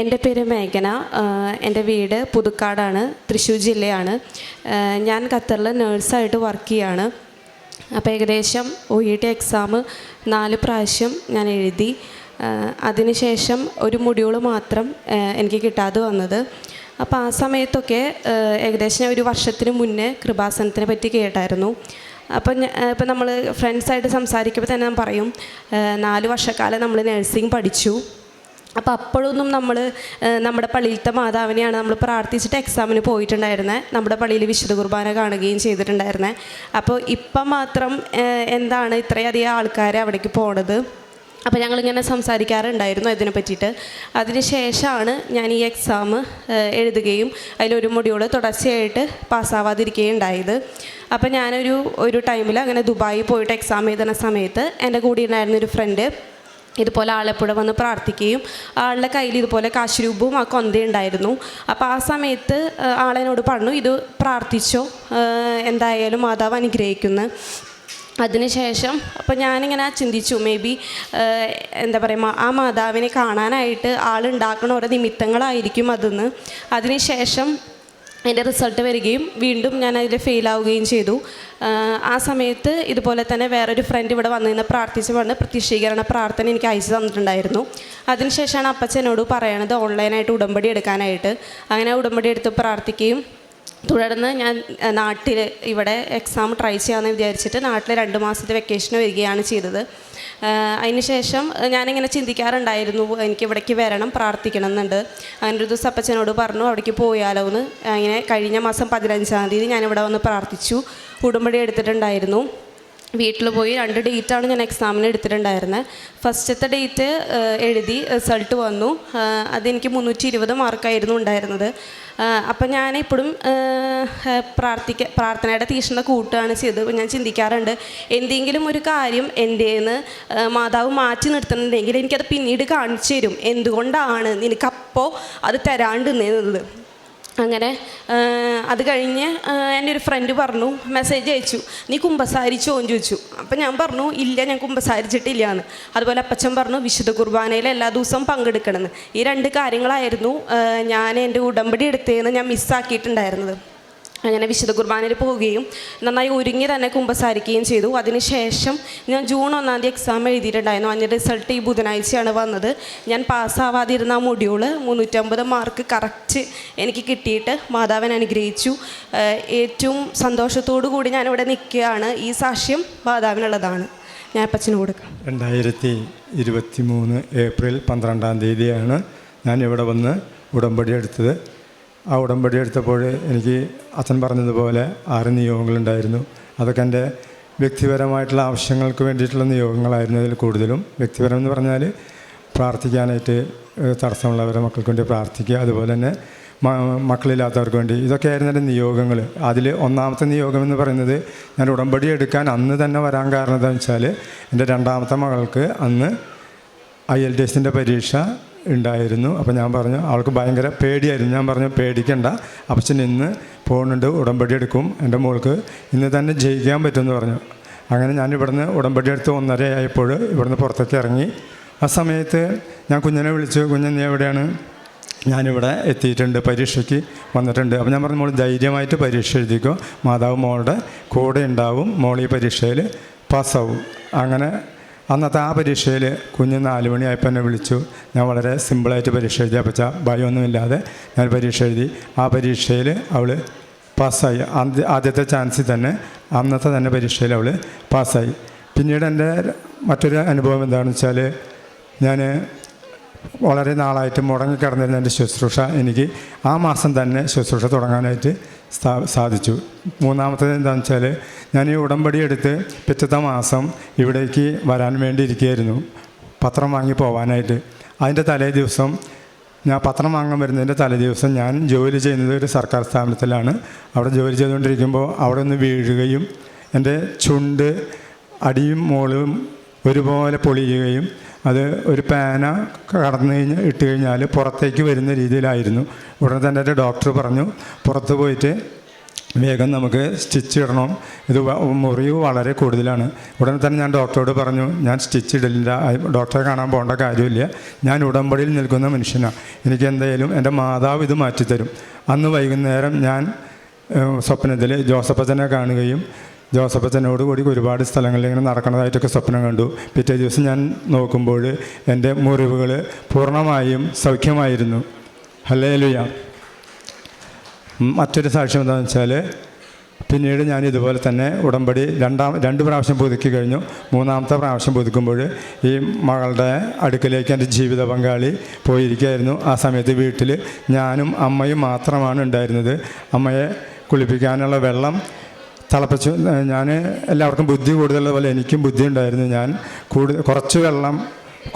എന്റെ പേര് മേഘന. എന്റെ വീട് പുതുക്കാടാണ് തൃശ്ശൂർ ജില്ലയാണ്. ഞാൻ ഖത്തറിൽ നേഴ്സായിട്ട് വർക്ക് ചെയ്യാണ്. അപ്പോൾ ഏകദേശം ഒ ഇ ടി എക്സാം നാല് പ്രാവശ്യം ഞാൻ എഴുതി. അതിനുശേഷം ഒരു മൊഡ്യൂൾ മാത്രം എനിക്ക് കിട്ടാതെ വന്നത്. അപ്പോൾ ആ സമയത്തൊക്കെ ഏകദേശം ഒരു വർഷത്തിന് മുന്നേ കൃപാസനത്തിനെ പറ്റി കേട്ടായിരുന്നു. അപ്പം ഇപ്പം നമ്മൾ ഫ്രണ്ട്സായിട്ട് സംസാരിക്കുമ്പോൾ തന്നെ ഞാൻ പറയും നാല് വർഷക്കാലം നമ്മൾ നഴ്സിംഗ് പഠിച്ചു. അപ്പോൾ അപ്പോഴൊന്നും നമ്മൾ നമ്മുടെ പള്ളിയിലത്തെ മാതാവിനെയാണ് നമ്മൾ പ്രാർത്ഥിച്ചിട്ട് എക്സാമിന് പോയിട്ടുണ്ടായിരുന്നത് നമ്മുടെ പള്ളിയിൽ വിശുദ്ധ കുർബാന കാണുകയും ചെയ്തിട്ടുണ്ടായിരുന്നത് അപ്പോൾ ഇപ്പം മാത്രം എന്താണ് ഇത്രയധികം ആൾക്കാർ അവിടേക്ക് പോണത്? അപ്പോൾ ഞങ്ങളിങ്ങനെ സംസാരിക്കാറുണ്ടായിരുന്നു അതിനെ പറ്റിയിട്ട്. അതിന് ശേഷമാണ് ഞാൻ ഈ എക്സാം എഴുതുകയും അതിലൊരു മുടിയോട് തുടർച്ചയായിട്ട് പാസ്സാവാതിരിക്കുകയും ഉണ്ടായത് അപ്പോൾ ഞാനൊരു ഒരു ടൈമിൽ അങ്ങനെ ദുബായിൽ പോയിട്ട് എക്സാം എഴുതുന്ന സമയത്ത് എന്റെ കൂടെ ഉണ്ടായിരുന്നൊരു ഫ്രണ്ട് ഇതുപോലെ ആലപ്പുഴ വന്ന് പ്രാർത്ഥിക്കുകയും ആളുടെ കയ്യിൽ ഇതുപോലെ കാശുരൂപവും ആ കൊന്തയും ഉണ്ടായിരുന്നു അപ്പോൾ ആ സമയത്ത് ആളെന്നോട് പറഞ്ഞു ഇത് പ്രാർത്ഥിച്ചോ? എന്തായാലും മാതാവ് അനുഗ്രഹിക്കുന്നു. അതിനുശേഷം അപ്പോൾ ഞാനിങ്ങനെ ചിന്തിച്ചു മേ ബി എന്താ പറയുക ആ മാതാവിനെ കാണാനായിട്ട് ആളുണ്ടാക്കണ ഓരോ നിമിത്തങ്ങളായിരിക്കും അതെന്ന്. അതിനുശേഷം എന്റെ റിസൾട്ട് വരികയും വീണ്ടും ഞാൻ അതിൽ ഫെയിലാവുകയും ചെയ്തു. ആ സമയത്ത് ഇതുപോലെ തന്നെ വേറൊരു ഫ്രണ്ട് ഇവിടെ വന്നു നിന്ന് പ്രാർത്ഥിച്ച് പറഞ്ഞ് പ്രത്യക്ഷീകരണ പ്രാർത്ഥന എനിക്ക് അയച്ചു തന്നിട്ടുണ്ടായിരുന്നു. അതിനുശേഷമാണ് അപ്പച്ചനോട് പറയണത് ഓൺലൈനായിട്ട് ഉടമ്പടി എടുക്കാനായിട്ട്. അങ്ങനെ ഉടമ്പടി എടുത്ത് പ്രാർത്ഥിക്കുകയും തുടർന്ന് ഞാൻ നാട്ടിൽ ഇവിടെ എക്സാം ട്രൈ ചെയ്യാമെന്ന് വിചാരിച്ചിട്ട് നാട്ടിൽ രണ്ട് മാസത്തെ വെക്കേഷന് വരികയാണ് ചെയ്തത്. അതിനുശേഷം ഞാനിങ്ങനെ ചിന്തിക്കാറുണ്ടായിരുന്നു എനിക്ക് ഇവിടേക്ക് വരണം പ്രാർത്ഥിക്കണം എന്നുണ്ട് അങ്ങനെ ഒരു ദിവസം അപ്പച്ചനോട് പറഞ്ഞു അവിടേക്ക് പോയാലോ എന്ന് അങ്ങനെ കഴിഞ്ഞ മാസം പതിനഞ്ചാം തീയതി ഞാനിവിടെ വന്ന് പ്രാർത്ഥിച്ചു ഉടമ്പടി എടുത്തിട്ടുണ്ടായിരുന്നു. വീട്ടിൽ പോയി രണ്ട് ഡേറ്റാണ് ഞാൻ എക്സാമിന് എടുത്തിട്ടുണ്ടായിരുന്നത് ഫസ്റ്റത്തെ ഡേറ്റ് എഴുതി റിസൾട്ട് വന്നു. അതെനിക്ക് മുന്നൂറ്റി ഇരുപത് മാർക്കായിരുന്നു ഉണ്ടായിരുന്നത്. അപ്പം ഞാൻ ഇപ്പോഴും പ്രാർത്ഥിക്ക പ്രാർത്ഥനയുടെ തീഷ്ണത കൂട്ടുകയാണ് ചെയ്തത്. ഞാൻ ചിന്തിക്കാറുണ്ട് എന്തെങ്കിലും ഒരു കാര്യം എന്റെ നിന്ന് മാതാവ് മാറ്റി നിർത്തുന്നുണ്ടെങ്കിൽ എനിക്കത് പിന്നീട് കാണിച്ചു തരും. എന്തുകൊണ്ടാണ് നിനക്കപ്പോൾ അത് തരാണ്ട് നിന്നത്? അങ്ങനെ അത് കഴിഞ്ഞ് എന്റെ ഒരു ഫ്രണ്ട് പറഞ്ഞു മെസ്സേജ് അയച്ചു. നീ കുമ്പസാരിച്ചോ എന്ന് ചോദിച്ചു. അപ്പം ഞാൻ പറഞ്ഞു ഇല്ല ഞാൻ കുമ്പസാരിച്ചിട്ടില്ല എന്ന് അതുപോലെ അപ്പച്ചൻ പറഞ്ഞു വിശുദ്ധ കുർബാനയിൽ എല്ലാ ദിവസവും പങ്കെടുക്കണമെന്ന്. ഈ രണ്ട് കാര്യങ്ങളായിരുന്നു ഞാൻ എന്റെ ഉടമ്പടി എടുത്തതെന്ന് ഞാൻ മിസ്സാക്കിയിട്ടുണ്ടായിരുന്നത് അങ്ങനെ വിശുദ്ധ കുർബാനയിൽ പോവുകയും നന്നായി ഒരുങ്ങി തന്നെ കുമ്പസാരിക്കുകയും ചെയ്തു. അതിനുശേഷം ഞാൻ ജൂൺ ഒന്നാം തീയതി എക്സാം എഴുതിയിട്ടുണ്ടായിരുന്നു. അതിന്റെ റിസൾട്ട് ഈ ബുധനാഴ്ചയാണ് വന്നത്. ഞാൻ പാസ്സാവാതിരുന്ന ആ മൊഡ്യൂൾ മുന്നൂറ്റമ്പത് മാർക്ക് കറക്റ്റ് എനിക്ക് കിട്ടിയിട്ട് മാതാവൻ അനുഗ്രഹിച്ചു. ഏറ്റവും സന്തോഷത്തോടു കൂടി ഞാനിവിടെ നിൽക്കുകയാണ്. ഈ സാക്ഷ്യം മാതാവിനുള്ളതാണ്. ഞാൻ അപ്പച്ചന് കൊടുക്കാം. രണ്ടായിരത്തി ഇരുപത്തി മൂന്ന് ഏപ്രിൽ പന്ത്രണ്ടാം തീയതിയാണ് ഞാൻ ഇവിടെ വന്ന് ഉടമ്പടി എടുത്തത്. ആ ഉടമ്പടി എടുത്തപ്പോൾ എനിക്ക് അച്ഛൻ പറഞ്ഞതുപോലെ ആറ് നിയോഗങ്ങളുണ്ടായിരുന്നു. അതൊക്കെ എന്റെ വ്യക്തിപരമായിട്ടുള്ള ആവശ്യങ്ങൾക്ക് വേണ്ടിയിട്ടുള്ള നിയോഗങ്ങളായിരുന്നു അതിൽ കൂടുതലും. വ്യക്തിപരം എന്ന് പറഞ്ഞാൽ പ്രാർത്ഥിക്കാനായിട്ട് തടസ്സമുള്ളവരെ മക്കൾക്ക് വേണ്ടി പ്രാർത്ഥിക്കുക അതുപോലെ തന്നെ മക്കളില്ലാത്തവർക്ക് വേണ്ടി. ഇതൊക്കെയായിരുന്നു എന്റെ നിയോഗങ്ങൾ. അതിൽ ഒന്നാമത്തെ നിയോഗം എന്ന് പറയുന്നത് ഞാൻ ഉടമ്പടി എടുക്കാൻ അന്ന് തന്നെ വരാൻ കാരണം എന്താണെന്ന് വെച്ചാൽ എന്റെ രണ്ടാമത്തെ മകൾക്ക് അന്ന് ഐ എൽ ടി എസിന്റെ പരീക്ഷ ഉണ്ടായിരുന്നു. അപ്പോൾ ഞാൻ പറഞ്ഞു അവൾക്ക് ഭയങ്കര പേടിയായിരുന്നു. ഞാൻ പറഞ്ഞു പേടിക്കണ്ട. അപ്പച്ചൻ ഇന്ന് പോകുന്നുണ്ട് ഉടമ്പടി എടുക്കും. എന്റെ മോൾക്ക് ഇന്ന് തന്നെ ജയിക്കാൻ പറ്റുമെന്ന് പറഞ്ഞു. അങ്ങനെ ഞാൻ ഇവിടുന്ന് ഉടമ്പടി എടുത്ത് ഒന്നര ആയപ്പോൾ ഇവിടുന്ന് പുറത്തേക്ക് ഇറങ്ങി. ആ സമയത്ത് ഞാൻ കുഞ്ഞിനെ വിളിച്ചു കുഞ്ഞൻ നീ എവിടെയാണ്? ഞാനിവിടെ എത്തിയിട്ടുണ്ട് പരീക്ഷയ്ക്ക് വന്നിട്ടുണ്ട്. അപ്പോൾ ഞാൻ പറഞ്ഞു മോൾ ധൈര്യമായിട്ട് പരീക്ഷ എഴുതിക്കോ. മാതാവ് മോളുടെ കൂടെ ഉണ്ടാവും. മോൾ ഈ പരീക്ഷയിൽ പാസ്സാവും. അങ്ങനെ അന്നത്തെ ആ പരീക്ഷയിൽ കുഞ്ഞ് നാല് മണിയായപ്പോൾ എന്നെ വിളിച്ചു. ഞാൻ വളരെ സിമ്പിളായിട്ട് പരീക്ഷ എഴുതി അപ്പച്ച ഭയമൊന്നുമില്ലാതെ ഞാൻ പരീക്ഷ എഴുതി. ആ പരീക്ഷയിൽ അവൾ പാസ്സായി. ആദ്യ ആദ്യത്തെ ചാൻസിൽ തന്നെ അന്നത്തെ തന്നെ പരീക്ഷയിൽ അവൾ പാസ്സായി. പിന്നീട് എന്റെ മറ്റൊരു അനുഭവം എന്താണെന്ന് വെച്ചാൽ ഞാൻ വളരെ നാളായിട്ട് മുടങ്ങിക്കിടന്നിരുന്ന എന്റെ ശുശ്രൂഷ എനിക്ക് ആ മാസം തന്നെ ശുശ്രൂഷ തുടങ്ങാനായിട്ട് സാധിച്ചു. മൂന്നാമത്തേത് എന്താണെന്ന് വെച്ചാൽ ഞാൻ ഈ ഉടമ്പടി എടുത്ത് പിറ്റത്തെ മാസം ഇവിടേക്ക് വരാൻ വേണ്ടി ഇരിക്കുകയായിരുന്നു. പത്രം വാങ്ങി പോവാനായിട്ട്. അതിന്റെ തലേ ദിവസം ഞാൻ പത്രം വാങ്ങാൻ വരുന്നതിന്റെ തലേ ദിവസം ഞാൻ ജോലി ചെയ്യുന്നത് ഒരു സർക്കാർ സ്ഥാപനത്തിലാണ്. അവിടെ ജോലി ചെയ്തുകൊണ്ടിരിക്കുമ്പോൾ അവിടെ നിന്ന് വീഴുകയും എന്റെ ചുണ്ട് അടിയും മോളും ഒരുപോലെ പൊളിയുകയും അത് ഒരു പേന കടന്നു കഴിഞ്ഞ് ഇട്ട് കഴിഞ്ഞാൽ പുറത്തേക്ക് വരുന്ന രീതിയിലായിരുന്നു. ഉടനെ തന്നെ എന്റെ ഡോക്ടർ പറഞ്ഞു പുറത്ത് പോയിട്ട് വേഗം നമുക്ക് സ്റ്റിച്ച് ഇടണം. ഇത് മുറിവ് വളരെ കൂടുതലാണ്. ഉടനെ തന്നെ ഞാൻ ഡോക്ടറോട് പറഞ്ഞു ഞാൻ സ്റ്റിച്ച് ഇടില്ല ഡോക്ടറെ കാണാൻ പോകേണ്ട കാര്യമില്ല. ഞാൻ ഉടമ്പടിയിൽ നിൽക്കുന്ന മനുഷ്യനാണ് എനിക്ക് എന്തായാലും എന്റെ മാതാവ് ഇത് മാറ്റിത്തരും. അന്ന് വൈകുന്നേരം ഞാൻ സ്വപ്നത്തിൽ ജോസഫച്ചനെ കാണുകയും ജോസഫച്ചനോട് കൂടി ഒരുപാട് സ്ഥലങ്ങളിൽ ഇങ്ങനെ നടക്കുന്നതായിട്ടൊക്കെ സ്വപ്നം കണ്ടു. പിറ്റേ ദിവസം ഞാൻ നോക്കുമ്പോൾ എന്റെ മുറിവുകൾ പൂർണമായും സൗഖ്യമായിരുന്നു. ഹലേ മറ്റൊരു സാക്ഷ്യം എന്താണെന്ന് വെച്ചാൽ പിന്നീട് ഞാൻ ഇതുപോലെ തന്നെ ഉടമ്പടി രണ്ടാം രണ്ട് പ്രാവശ്യം പുതുക്കി കഴിഞ്ഞു. മൂന്നാമത്തെ പ്രാവശ്യം പുതുക്കുമ്പോൾ ഈ മകളുടെ അടുക്കലേക്ക് എന്റെ ജീവിത പങ്കാളി പോയിരിക്കുകയായിരുന്നു. ആ സമയത്ത് വീട്ടിൽ ഞാനും അമ്മയും മാത്രമാണ് ഉണ്ടായിരുന്നത്. അമ്മയെ കുളിപ്പിക്കാനുള്ള വെള്ളം തിളപ്പിച്ചു. ഞാൻ എല്ലാവർക്കും ബുദ്ധി കൂടുതലുള്ള പോലെ എനിക്കും ബുദ്ധി ഉണ്ടായിരുന്നു. ഞാൻ കൂടുതൽ കുറച്ച് വെള്ളം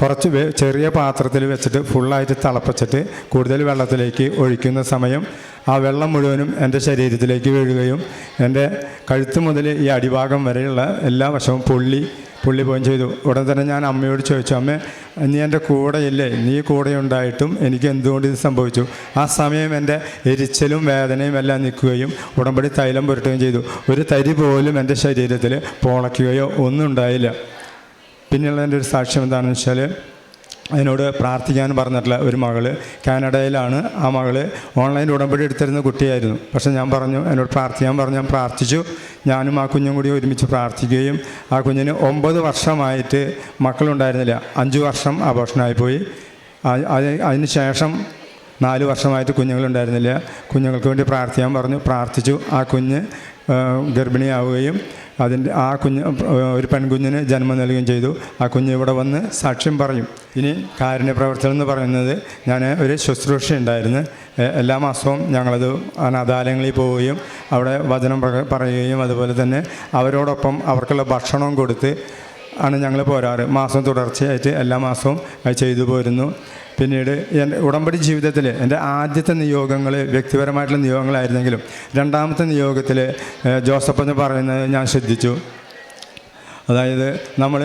കുറച്ച് ചെറിയ പാത്രത്തിൽ വെച്ചിട്ട് ഫുള്ളായിട്ട് തിളപ്പിച്ചിട്ട് കൂടുതൽ വെള്ളത്തിലേക്ക് ഒഴിക്കുന്ന സമയം ആ വെള്ളം മുഴുവനും എന്റെ ശരീരത്തിലേക്ക് വീഴുകയും എന്റെ കഴുത്ത് മുതൽ ഈ അടിഭാഗം വരെയുള്ള എല്ലാ വശവും പൊള്ളി പൊള്ളി പോയി ചെയ്തു. ഉടൻ തന്നെ ഞാൻ അമ്മയോട് ചോദിച്ചു അമ്മ നീ എന്റെ കൂടെയില്ലേ? നീ കൂടെ ഉണ്ടായിട്ടും എനിക്ക് എന്തുകൊണ്ട് ഇത് സംഭവിച്ചു? ആ സമയം എന്റെ എരിച്ചലും വേദനയും എല്ലാം നിൽക്കുകയും ഉടമ്പടി തൈലം പുരട്ടുകയും ചെയ്തു. ഒരു തരി പോലും എന്റെ ശരീരത്തിൽ പോളയ്ക്കുകയോ ഒന്നും ഉണ്ടായില്ല. പിന്നെയുള്ള എന്റെ ഒരു സാക്ഷ്യം എന്താണെന്ന് വെച്ചാൽ അതിനോട് പ്രാർത്ഥിക്കാൻ പറഞ്ഞിട്ടുള്ള ഒരു മകൾ കാനഡയിലാണ്. ആ മകൾ ഓൺലൈൻ ഉടമ്പടി എടുത്തിരുന്ന കുട്ടിയായിരുന്നു. പക്ഷേ ഞാൻ പറഞ്ഞു എന്നോട് പ്രാർത്ഥിക്കാൻ പറഞ്ഞു ഞാൻ പ്രാർത്ഥിച്ചു. ഞാനും ആ കുഞ്ഞും കൂടി ഒരുമിച്ച് പ്രാർത്ഥിക്കുകയും ആ കുഞ്ഞിന് ഒമ്പത് വർഷമായിട്ട് മക്കളുണ്ടായിരുന്നില്ല. അഞ്ച് വർഷം അപോഷനായിപ്പോയി അതിന് ശേഷം നാല് വർഷമായിട്ട് കുഞ്ഞുങ്ങളുണ്ടായിരുന്നില്ല. കുഞ്ഞുങ്ങൾക്ക് വേണ്ടി പ്രാർത്ഥിക്കാൻ പറഞ്ഞു പ്രാർത്ഥിച്ചു. ആ കുഞ്ഞ് ഗർഭിണിയാവുകയും അതിന്റെ ആ കുഞ്ഞ് ഒരു പെൺകുഞ്ഞിന് ജന്മം നൽകുകയും ചെയ്തു. ആ കുഞ്ഞ് ഇവിടെ വന്ന് സാക്ഷ്യം പറയും. ഇനി കാരുണ്യ പ്രവർത്തനം എന്ന് പറയുന്നത് ഞാൻ ഒരു ശുശ്രൂഷ ഉണ്ടായിരുന്നു. എല്ലാ മാസവും ഞങ്ങളത് അനാഥാലയങ്ങളിൽ പോവുകയും അവിടെ വചനം പറ- പറയുകയും അതുപോലെ തന്നെ അവരോടൊപ്പം അവർക്കുള്ള ഭക്ഷണവും കൊടുത്ത് ആണ് ഞങ്ങൾ പോരാറ്. മാസം തുടർച്ചയായിട്ട് എല്ലാ മാസവും ചെയ്തു പോരുന്നു. പിന്നീട് എന്റെ ഉടമ്പടി ജീവിതത്തിൽ എന്റെ ആദ്യത്തെ നിയോഗങ്ങൾ വ്യക്തിപരമായിട്ടുള്ള നിയോഗങ്ങളായിരുന്നെങ്കിലും രണ്ടാമത്തെ നിയോഗത്തിൽ ജോസഫ് എന്ന് പറയുന്നത് ഞാൻ ശ്രദ്ധിച്ചു. അതായത് നമ്മൾ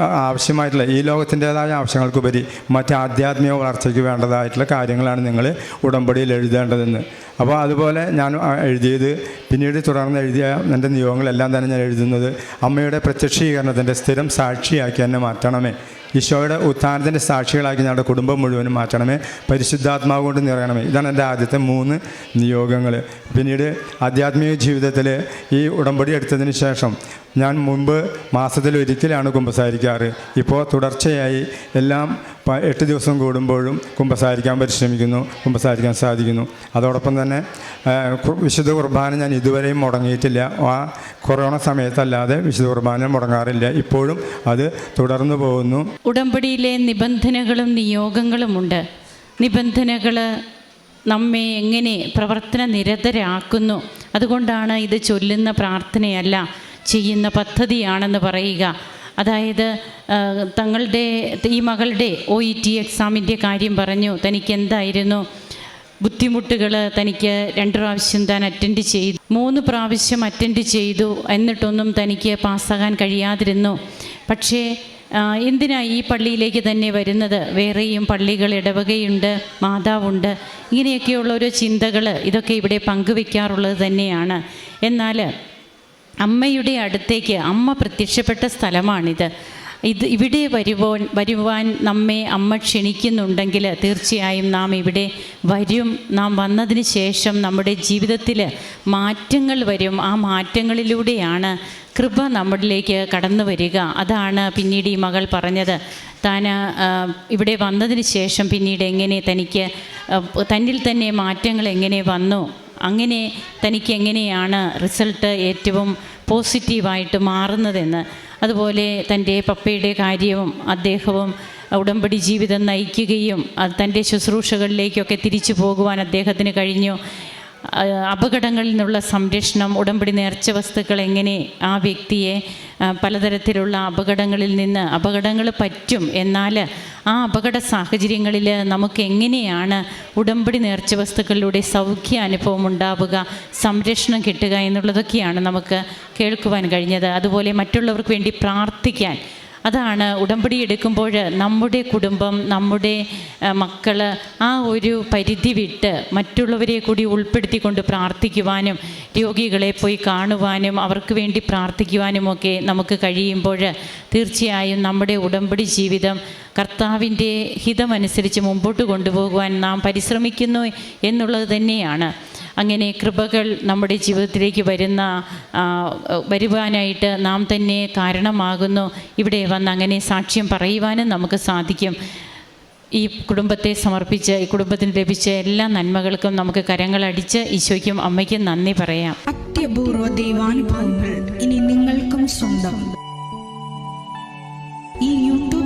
ആവശ്യമായിട്ടുള്ള ഈ ലോകത്തിന്റേതായ ആവശ്യങ്ങൾക്കുപരി മറ്റ് ആധ്യാത്മിക വളർച്ചയ്ക്ക് വേണ്ടതായിട്ടുള്ള കാര്യങ്ങളാണ് നിങ്ങൾ ഉടമ്പടിയിൽ എഴുതേണ്ടതെന്ന്. അപ്പോൾ അതുപോലെ ഞാൻ എഴുതിയത് പിന്നീട് തുടർന്ന് എഴുതിയ എന്റെ നിയോഗങ്ങളെല്ലാം തന്നെ ഞാൻ എഴുതുന്നത് അമ്മയുടെ പ്രത്യക്ഷീകരണത്തിന്റെ സ്ഥിരം സാക്ഷിയാക്കി എന്നെ മാറ്റണമേ. ഈശോയുടെ ഉത്ഥാനത്തിന്റെ സാക്ഷികളാക്കി ഞങ്ങളുടെ കുടുംബം മുഴുവനും മാറ്റണമേ. പരിശുദ്ധാത്മാവ് കൊണ്ട് നിറയണമേ. ഇതാണ് എന്റെ ആദ്യത്തെ മൂന്ന് നിയോഗങ്ങൾ. പിന്നീട് ആധ്യാത്മിക ജീവിതത്തിൽ ഈ ഉടമ്പടി എടുത്തതിന് ശേഷം ഞാൻ മുമ്പ് മാസത്തിൽ ഒരിക്കലാണ് കുമ്പസാരിക്കാറ്. ഇപ്പോൾ തുടർച്ചയായി എല്ലാം എട്ട് ദിവസം കൂടുമ്പോഴും കുമ്പസാരിക്കാൻ പരിശ്രമിക്കുന്നു കുമ്പസാരിക്കാൻ സാധിക്കുന്നു. അതോടൊപ്പം തന്നെ വിശുദ്ധ കുർബാന ഞാൻ ഇതുവരെയും മുടങ്ങിയിട്ടില്ല. ആ കൊറോണ സമയത്തല്ലാതെ വിശുദ്ധ കുർബാന മുടങ്ങാറില്ല. ഇപ്പോഴും അത് തുടർന്നു പോകുന്നു. ഉടമ്പടിയിലെ നിബന്ധനകളും നിയോഗങ്ങളുമുണ്ട്. നിബന്ധനകൾ നമ്മെ എങ്ങനെ പ്രവർത്തന നിരതരാക്കുന്നു? അതുകൊണ്ടാണ് ഇത് ചൊല്ലുന്ന പ്രാർത്ഥനയല്ല ചെയ്യുന്ന പദ്ധതിയാണെന്ന് പറയുക. അതായത് തങ്ങളുടെ ഈ മകളുടെ ഒ ഇ ടി എക്സാമിന്റെ കാര്യം പറഞ്ഞു. തനിക്ക് എന്തായിരുന്നു ബുദ്ധിമുട്ടുകൾ തനിക്ക് രണ്ട് പ്രാവശ്യം താൻ അറ്റൻഡ് ചെയ്തു. മൂന്ന് പ്രാവശ്യം അറ്റൻഡ് ചെയ്തു. എന്നിട്ടൊന്നും തനിക്ക് പാസ്സാകാൻ കഴിയാതിരുന്നു. പക്ഷേ എന്തിനാ ഈ പള്ളിയിലേക്ക് തന്നെ വരുന്നത്? വേറെയും പള്ളികൾ ഇടവകയുണ്ട് മാതാവുണ്ട്. ഇങ്ങനെയൊക്കെയുള്ള ഓരോ ചിന്തകൾ ഇതൊക്കെ ഇവിടെ പങ്കുവെക്കാറുള്ളത് തന്നെയാണ്. എന്നാൽ അമ്മയുടെ അടുത്തേക്ക് അമ്മ പ്രത്യക്ഷപ്പെട്ട സ്ഥലമാണിത്. ഇത് ഇവിടെ വരുവാൻ വരുവാൻ നമ്മെ അമ്മ ക്ഷണിക്കുന്നുണ്ടെങ്കിൽ തീർച്ചയായും നാം ഇവിടെ വരും. നാം വന്നതിന് ശേഷം നമ്മുടെ ജീവിതത്തിൽ മാറ്റങ്ങൾ വരും. ആ മാറ്റങ്ങളിലൂടെയാണ് കൃപ നമ്മളിലേക്ക് കടന്നു വരിക. അതാണ് പിന്നീട് ഈ മകൾ പറഞ്ഞത്. താൻ ഇവിടെ വന്നതിന് ശേഷം പിന്നീട് എങ്ങനെ തനിക്ക് തന്നിൽ തന്നെ മാറ്റങ്ങൾ എങ്ങനെ വന്നു? അങ്ങനെ തനിക്ക് എങ്ങനെയാണ് റിസൾട്ട് ഏറ്റവും പോസിറ്റീവായിട്ട് മാറുന്നതെന്ന്? അതുപോലെ തന്റെ പപ്പയുടെ കാര്യവും അദ്ദേഹവും ഉടമ്പടി ജീവിതം നയിക്കുകയും തന്റെ ശുശ്രൂഷകളിലേക്കൊക്കെ തിരിച്ചു പോകുവാൻ അദ്ദേഹത്തിന് കഴിഞ്ഞു. അപകടങ്ങളിൽ നിന്നുള്ള സംരക്ഷണം ഉടമ്പടി നേർച്ച വസ്തുക്കൾ എങ്ങനെ ആ വ്യക്തിയെ പലതരത്തിലുള്ള അപകടങ്ങളിൽ നിന്ന് അപകടങ്ങൾ പറ്റും എന്നാൽ ആ അപകട സാഹചര്യങ്ങളിൽ നമുക്ക് എങ്ങനെയാണ് ഉടമ്പടി നേർച്ച വസ്തുക്കളിലൂടെ സൗഖ്യ അനുഭവം ഉണ്ടാവുക സംരക്ഷണം കിട്ടുക എന്നുള്ളതൊക്കെയാണ് നമുക്ക് കേൾക്കുവാൻ കഴിഞ്ഞത്. അതുപോലെ മറ്റുള്ളവർക്ക് വേണ്ടി പ്രാർത്ഥിക്കാൻ അതാണ് ഉടമ്പടി എടുക്കുമ്പോൾ നമ്മുടെ കുടുംബം നമ്മുടെ മക്കൾ ആ ഒരു പരിധി വിട്ട് മറ്റുള്ളവരെ കൂടി ഉൾപ്പെടുത്തിക്കൊണ്ട് പ്രാർത്ഥിക്കുവാനും രോഗികളെ പോയി കാണുവാനും അവർക്ക് വേണ്ടി പ്രാർത്ഥിക്കുവാനുമൊക്കെ നമുക്ക് കഴിയുമ്പോൾ തീർച്ചയായും നമ്മുടെ ഉടമ്പടി ജീവിതം കർത്താവിന്റെ ഹിതമനുസരിച്ച് മുമ്പോട്ട് കൊണ്ടുപോകുവാൻ നാം പരിശ്രമിക്കുന്നു എന്നുള്ളത് തന്നെയാണ്. അങ്ങനെ കൃപകൾ നമ്മുടെ ജീവിതത്തിലേക്ക് വരുന്ന വരുവാനായിട്ട് നാം തന്നെ കാരണമാകുന്നു. ഇവിടെ വന്ന് അങ്ങനെ സാക്ഷ്യം പറയുവാനും നമുക്ക് സാധിക്കും. ഈ കുടുംബത്തെ സമർപ്പിച്ച് ഈ കുടുംബത്തിന് ലഭിച്ച എല്ലാ നന്മകൾക്കും നമുക്ക് കരങ്ങളടിച്ച് ഈശോയ്ക്കും അമ്മയ്ക്കും നന്ദി പറയാം. അത്യപൂർവ ദൈവാനുഭവങ്ങൾ ഇനി നിങ്ങൾക്കും സ്വന്തം.